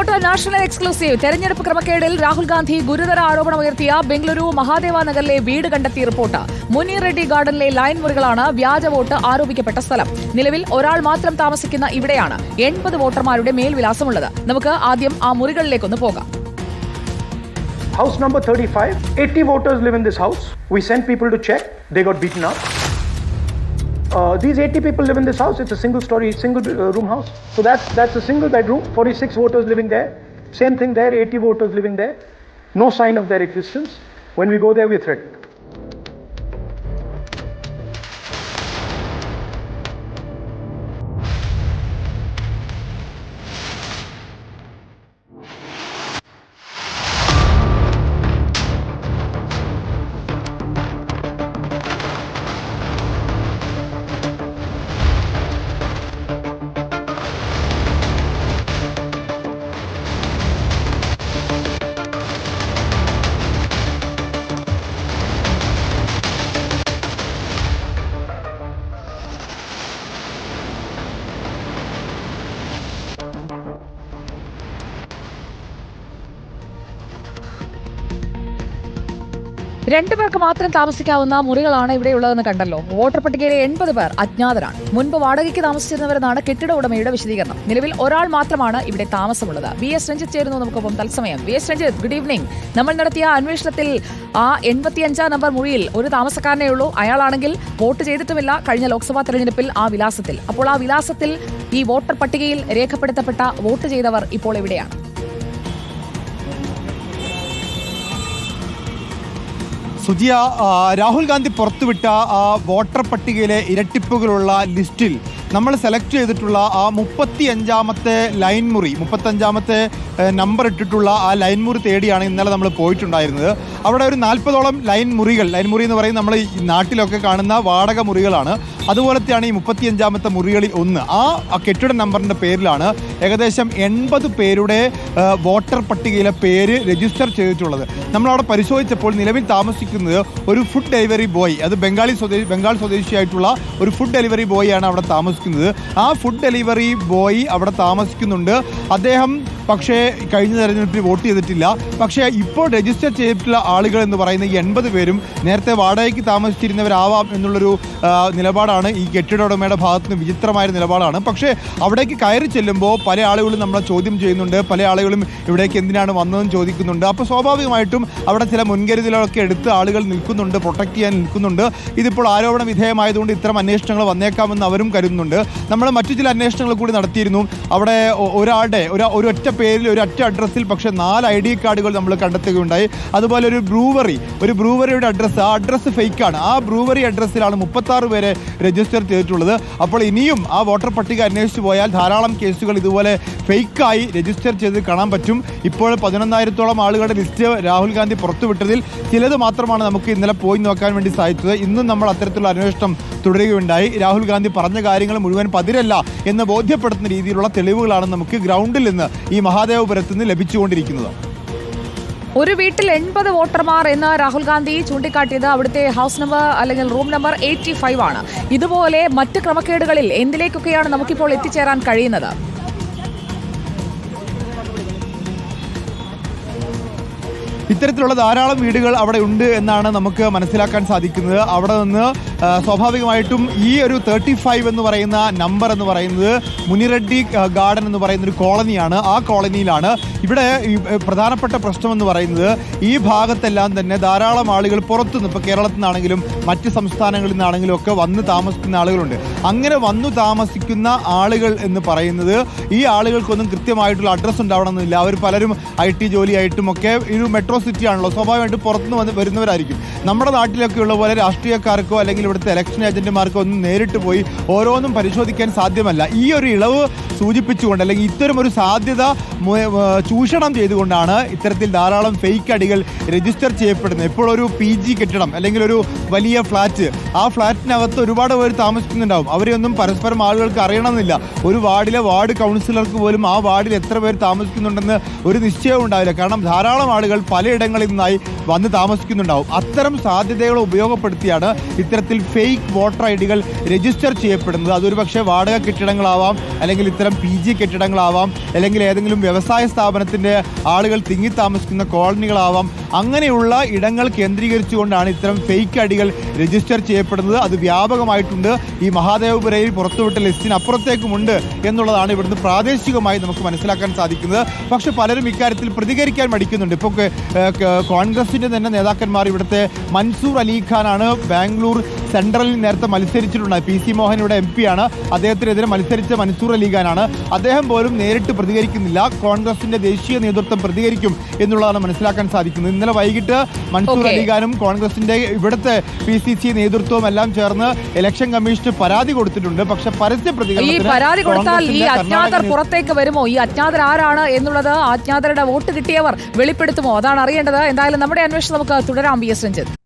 Report national exclusive. തെരഞ്ഞെടുപ്പ് ക്രമക്കേടിൽ രാഹുൽ ഗാന്ധി ഗുരുതര ആരോപണമുയർത്തിയ ബംഗളൂരു മഹാദേവ നഗറിലെ വീട് കണ്ടെത്തിയ റിപ്പോർട്ട്. മുനി റെഡ്ഡി ഗാർഡനിലെ ലൈൻ മുറികളാണ് വ്യാജ വോട്ട് ആരോപിക്കപ്പെട്ട സ്ഥലം. നിലവിൽ ഒരാൾ മാത്രം താമസിക്കുന്ന ഇവിടെയാണ് എൺപത് വോട്ടർമാരുടെ മേൽവിലാസമുള്ളത്. നമുക്ക് ആദ്യം ആ മുറികളിലേക്കൊന്ന് പോകാം. House number 35, 80 voters live in this house. We sent people to check, they got beaten up. Uh, these 80 people live in this house. It's a single story, single uh, room house. So that's, that's a single bedroom, 46 voters living there. Same thing there, 80 voters living there. No sign of their existence. When we go there, we're threatened. രണ്ടുപേർക്ക് മാത്രം താമസിക്കാവുന്ന മുറികളാണ് ഇവിടെ ഉള്ളതെന്ന് കണ്ടല്ലോ. Voter പട്ടികയിലെ എൺപത് പേർ അജ്ഞാതരാണ്. മുൻപ് വാടകയ്ക്ക് താമസിച്ചിരുന്നവരെന്നാണ് കെട്ടിട ഉടമയുടെ വിശദീകരണം. നിലവിൽ ഒരാൾ മാത്രമാണ് ഇവിടെ താമസമുള്ളത്. വി എസ് രഞ്ജിത്ത് ചേരുന്നു നമുക്കൊപ്പം തത്സമയം. V S Ranjith good evening നമ്മൾ നടത്തിയ അന്വേഷണത്തിൽ ആ എൺപത്തിയഞ്ചാം നമ്പർ മുറിയിൽ ഒരു താമസക്കാരനെ ഉള്ളൂ. അയാളാണെങ്കിൽ വോട്ട് ചെയ്തിട്ടുമില്ല കഴിഞ്ഞ ലോക്സഭാ തെരഞ്ഞെടുപ്പിൽ ആ വിലാസത്തിൽ. അപ്പോൾ ആ വിലാസത്തിൽ ഈ വോട്ടർ പട്ടികയിൽ രേഖപ്പെടുത്തപ്പെട്ട വോട്ട് ചെയ്തവർ ഇപ്പോൾ എവിടെയാണ്? സുജിയ രാഹുൽ ഗാന്ധി പുറത്തുവിട്ട വോട്ടർ പട്ടികയിലെ ഇരട്ടിപ്പുകളുള്ള ലിസ്റ്റിൽ നമ്മൾ സെലക്ട് ചെയ്തിട്ടുള്ള ആ മുപ്പത്തി അഞ്ചാമത്തെ ലൈൻ മുറി മുപ്പത്തഞ്ചാമത്തെ നമ്പർ ഇട്ടിട്ടുള്ള ആ ലൈൻ മുറി തേടിയാണ് ഇന്നലെ നമ്മൾ പോയിട്ടുണ്ടായിരുന്നത്. അവിടെ ഒരു നാൽപ്പതോളം ലൈൻ മുറികൾ ലൈൻ മുറി എന്ന് പറയുന്നത് നമ്മൾ നാട്ടിലൊക്കെ കാണുന്ന വാടക മുറികളാണ്. അതുപോലത്തെയാണ് ഈ മുപ്പത്തിയഞ്ചാമത്തെ മുറികളിൽ ഒന്ന്. ആ കെട്ടിട നമ്പറിന്റെ പേരിലാണ് ഏകദേശം എൺപത് പേരുടെ വോട്ടർ പട്ടികയിലെ പേര് രജിസ്റ്റർ ചെയ്തിട്ടുള്ളത്. നമ്മളവിടെ പരിശോധിച്ചപ്പോൾ നിലവിൽ താമസിക്കുന്നത് ഒരു ഫുഡ് ഡെലിവറി ബോയ് അത് ബംഗാളി സ്വദേശി ബംഗാൾ സ്വദേശിയായിട്ടുള്ള ഒരു ഫുഡ് ഡെലിവറി ബോയ് ആണ് അവിടെ താമസിക്കുന്നത്. ആ ഫുഡ് ഡെലിവറി ബോയ് അവിടെ താമസിക്കുന്നുണ്ട്. അദ്ദേഹം പക്ഷേ കഴിഞ്ഞ തെരഞ്ഞെടുപ്പിൽ വോട്ട് ചെയ്തിട്ടില്ല. പക്ഷേ ഇപ്പോൾ രജിസ്റ്റർ ചെയ്തിട്ടുള്ള ആളുകൾ എന്ന് പറയുന്ന ഈ എൺപത് പേരും നേരത്തെ വാടകയ്ക്ക് താമസിച്ചിരുന്നവരാവാം എന്നുള്ളൊരു നിലപാടാണ് ഈ കെട്ടിട ഉടമയുടെ ഭാഗത്ത് നിന്ന് വിചിത്രമായ നിലപാടാണ്. പക്ഷേ അവിടേക്ക് കയറി ചെല്ലുമ്പോൾ പല ആളുകളും നമ്മളെ ചോദ്യം ചെയ്യുന്നുണ്ട്. പല ആളുകളും ഇവിടേക്ക് എന്തിനാണ് വന്നതെന്ന് ചോദിക്കുന്നുണ്ട്. അപ്പോൾ സ്വാഭാവികമായിട്ടും അവിടെ ചില മുൻകരുതലുകളൊക്കെ എടുത്ത് ആളുകൾ നിൽക്കുന്നുണ്ട്. പ്രൊട്ടക്ട് ചെയ്യാൻ നിൽക്കുന്നുണ്ട്. ഇതിപ്പോൾ ആരോപണ വിധേയമായതുകൊണ്ട് ഇത്തരം അന്വേഷണങ്ങൾ വന്നേക്കാമെന്ന് അവരും കരുതുന്നുണ്ട്. നമ്മൾ മറ്റു ചില അന്വേഷണങ്ങൾ കൂടി നടത്തിയിരുന്നു. അവിടെ ഒരാളുടെ ഒരു ഒരു ഒറ്റ പേരിൽ ഒരു അഡ്രസ്സിൽ പക്ഷേ നാല് ഐ ഡി കാർഡുകൾ നമ്മൾ കണ്ടെത്തുകയുണ്ടായി. അതുപോലെ ഒരു ബ്രൂവറി ഒരു ബ്രൂവറിയുടെ അഡ്രസ്സ് ആ അഡ്രസ്സ് ഫേക്കാണ് ആ ബ്രൂവറി അഡ്രസ്സിലാണ് മുപ്പത്താറ് പേരെ രജിസ്റ്റർ ചെയ്തിട്ടുള്ളത്. അപ്പോൾ ഇനിയും ആ വോട്ടർ പട്ടിക അന്വേഷിച്ചു പോയാൽ ധാരാളം കേസുകൾ ഇതുപോലെ ഫേക്കായി രജിസ്റ്റർ ചെയ്ത് കാണാൻ പറ്റും. ഇപ്പോൾ പതിനൊന്നായിരത്തോളം ആളുകളുടെ ലിസ്റ്റ് രാഹുൽ ഗാന്ധി പുറത്തുവിട്ടതിൽ ചിലത് മാത്രമാണ് നമുക്ക് ഇന്നലെ പോയി നോക്കാൻ വേണ്ടി സാധിച്ചത്. ഇന്നും നമ്മൾ അത്തരത്തിലുള്ള അന്വേഷണം തുടരുകയുണ്ടായി. രാഹുൽ ഗാന്ധി പറഞ്ഞ കാര്യങ്ങൾ മുഴുവൻ പതിരല്ല എന്ന് ബോധ്യപ്പെടുത്തുന്ന രീതിയിലുള്ള തെളിവുകളാണ് നമുക്ക് ഗ്രൗണ്ടിൽ നിന്ന് ഈ മഹാദേവപുരത്ത് നിന്ന് ലഭിച്ചുകൊണ്ടിരിക്കുന്നത്. ഒരു വീട്ടിൽ എൺപത് വോട്ടർമാർ എന്ന് രാഹുൽ ഗാന്ധി ചൂണ്ടിക്കാട്ടിയത് അവിടുത്തെ ഹൗസ് നമ്പർ അല്ലെങ്കിൽ റൂം നമ്പർ എയ്റ്റി ഫൈവ് ആണ്. ഇതുപോലെ മറ്റ് ക്രമക്കേടുകളിൽ എന്തിലേക്കൊക്കെയാണ് നമുക്കിപ്പോൾ എത്തിച്ചേരാൻ കഴിയുന്നത്? ഇത്തരത്തിലുള്ള ധാരാളം വീടുകൾ അവിടെ ഉണ്ട് എന്നാണ് നമുക്ക് മനസ്സിലാക്കാൻ സാധിക്കുന്നത്. അവിടെ നിന്ന് സ്വാഭാവികമായിട്ടും ഈ ഒരു തേർട്ടി ഫൈവ് എന്ന് പറയുന്ന നമ്പർ എന്ന് പറയുന്നത് മുനിറെഡ്ഡി ഗാർഡൻ എന്ന് പറയുന്ന ഒരു കോളനിയാണ്. ആ കോളനിയിലാണ് ഇവിടെ പ്രധാനപ്പെട്ട പ്രശ്നം എന്ന് പറയുന്നത് ഈ ഭാഗത്തെല്ലാം തന്നെ ധാരാളം ആളുകൾ പുറത്തുനിന്ന് ഇപ്പോൾ കേരളത്തിൽ നിന്നാണെങ്കിലും മറ്റ് സംസ്ഥാനങ്ങളിൽ നിന്നാണെങ്കിലും ഒക്കെ വന്ന് താമസിക്കുന്ന ആളുകളുണ്ട്. അങ്ങനെ വന്നു താമസിക്കുന്ന ആളുകൾ എന്ന് പറയുന്നത് ഈ ആളുകൾക്കൊന്നും കൃത്യമായിട്ടുള്ള അഡ്രസ്സ് ഉണ്ടാവണമെന്നില്ല. അവർ പലരും ഐ ടി ജോലിയായിട്ടും ഒക്കെ ഒരു മെട്രോ സിറ്റി ആണല്ലോ. സ്വാഭാവികമായിട്ടും പുറത്തുനിന്ന് വന്ന് വരുന്നവരായിരിക്കും. നമ്മുടെ നാട്ടിലൊക്കെ ഉള്ള പോലെ രാഷ്ട്രീയക്കാർക്കോ അല്ലെങ്കിൽ ഇവിടുത്തെ ഇലക്ഷൻ ഏജന്റുമാർക്ക് ഒന്ന് നേരിട്ട് പോയി ഓരോന്നും പരിശോധിക്കാൻ സാധ്യമല്ല. ഈ ഒരു ഇളവ് സൂചിപ്പിച്ചുകൊണ്ട് അല്ലെങ്കിൽ ഇത്തരം ഒരു സാധ്യത ചൂഷണം ചെയ്തുകൊണ്ടാണ് ഇത്തരത്തിൽ ധാരാളം ഫേക്ക് അടികൾ രജിസ്റ്റർ ചെയ്യപ്പെടുന്നത്. ഇപ്പോൾ പി ജി കെട്ടിടം അല്ലെങ്കിൽ ഒരു വലിയ ഫ്ലാറ്റ് ആ ഫ്ലാറ്റിനകത്ത് ഒരുപാട് പേര് താമസിക്കുന്നുണ്ടാവും. അവരെ ഒന്നും പരസ്പരം ആളുകൾക്ക് അറിയണമെന്നില്ല. ഒരു വാർഡിലെ വാർഡ് കൗൺസിലർക്ക് പോലും ആ വാർഡിൽ എത്ര പേര് താമസിക്കുന്നുണ്ടെന്ന് ഒരു നിശ്ചയവും ഉണ്ടാവില്ല. കാരണം ധാരാളം ആളുകൾ പലയിടങ്ങളിൽ നിന്നായി വന്ന് താമസിക്കുന്നുണ്ടാവും. അത്തരം സാധ്യതകളെ ഉപയോഗപ്പെടുത്തിയാണ് ഇത്തരത്തിൽ ഫേക്ക് വോട്ടർ ഐ ഡികൾ രജിസ്റ്റർ ചെയ്യപ്പെടുന്നത്. അതൊരു പക്ഷേ വാടക കെട്ടിടങ്ങളാവാം അല്ലെങ്കിൽ ഇത്തരം പി ജി കെട്ടിടങ്ങളാവാം അല്ലെങ്കിൽ ഏതെങ്കിലും വ്യവസായ സ്ഥാപനത്തിന്റെ ആളുകൾ തിങ്ങി താമസിക്കുന്ന കോളനികളാവാം. അങ്ങനെയുള്ള ഇടങ്ങൾ കേന്ദ്രീകരിച്ചുകൊണ്ടാണ് ഇത്തരം ഫേക്ക് അടികൾ രജിസ്റ്റർ ചെയ്യപ്പെടുന്നത്. അത് വ്യാപകമായിട്ടുണ്ട്. ഈ മഹാദേവപുരയിൽ പുറത്തുവിട്ട ലിസ്റ്റിന് അപ്പുറത്തേക്കുമുണ്ട് എന്നുള്ളതാണ് ഇവിടുന്ന് പ്രാദേശികമായി നമുക്ക് മനസ്സിലാക്കാൻ സാധിക്കുന്നത്. പക്ഷെ പലരും ഇക്കാര്യത്തിൽ പ്രതികരിക്കാൻ മടിക്കുന്നുണ്ട്. ഇപ്പോൾ കോൺഗ്രസിന്റെ തന്നെ നേതാക്കന്മാർ ഇവിടുത്തെ മൻസൂർ അലി ഖാനാണ് ബാംഗ്ലൂർ സെൻട്രലിൽ നേരത്തെ മത്സരിച്ചിട്ടുണ്ട്. പി സി മോഹൻ ഇവിടെ എം പി ആണ്. അദ്ദേഹത്തിനെതിരെ മത്സരിച്ച മൻസൂർ അലിഖാനാണ് അദ്ദേഹം പോലും നേരിട്ട് പ്രതികരിക്കുന്നില്ല. കോൺഗ്രസിന്റെ ദേശീയ നേതൃത്വം പ്രതികരിക്കും എന്നുള്ളതാണ് മനസ്സിലാക്കാൻ സാധിക്കുന്നത്. ഇന്നലെ വൈകിട്ട് മൻസൂർ. അലിഖാനും കോൺഗ്രസിന്റെ ഇവിടുത്തെ പി സി സി നേതൃത്വവും എല്ലാം ചേർന്ന് ഇലക്ഷൻ കമ്മീഷന് പരാതി കൊടുത്തിട്ടുണ്ട്. പക്ഷെ പരസ്യ ഈ പരാതി കൊടുത്താൽ ഈ അജ്ഞാതർ പുറത്തേക്ക് വരുമോ? ഈ അജ്ഞാതർ ആരാണ് എന്നുള്ളത് അജ്ഞാതരുടെ വോട്ട് കിട്ടിയവർ വെളിപ്പെടുത്തുമോ? അതാണ് അറിയേണ്ടത്. എന്തായാലും നമ്മുടെ അന്വേഷണം നമുക്ക് തുടരാം. B S Ranjith.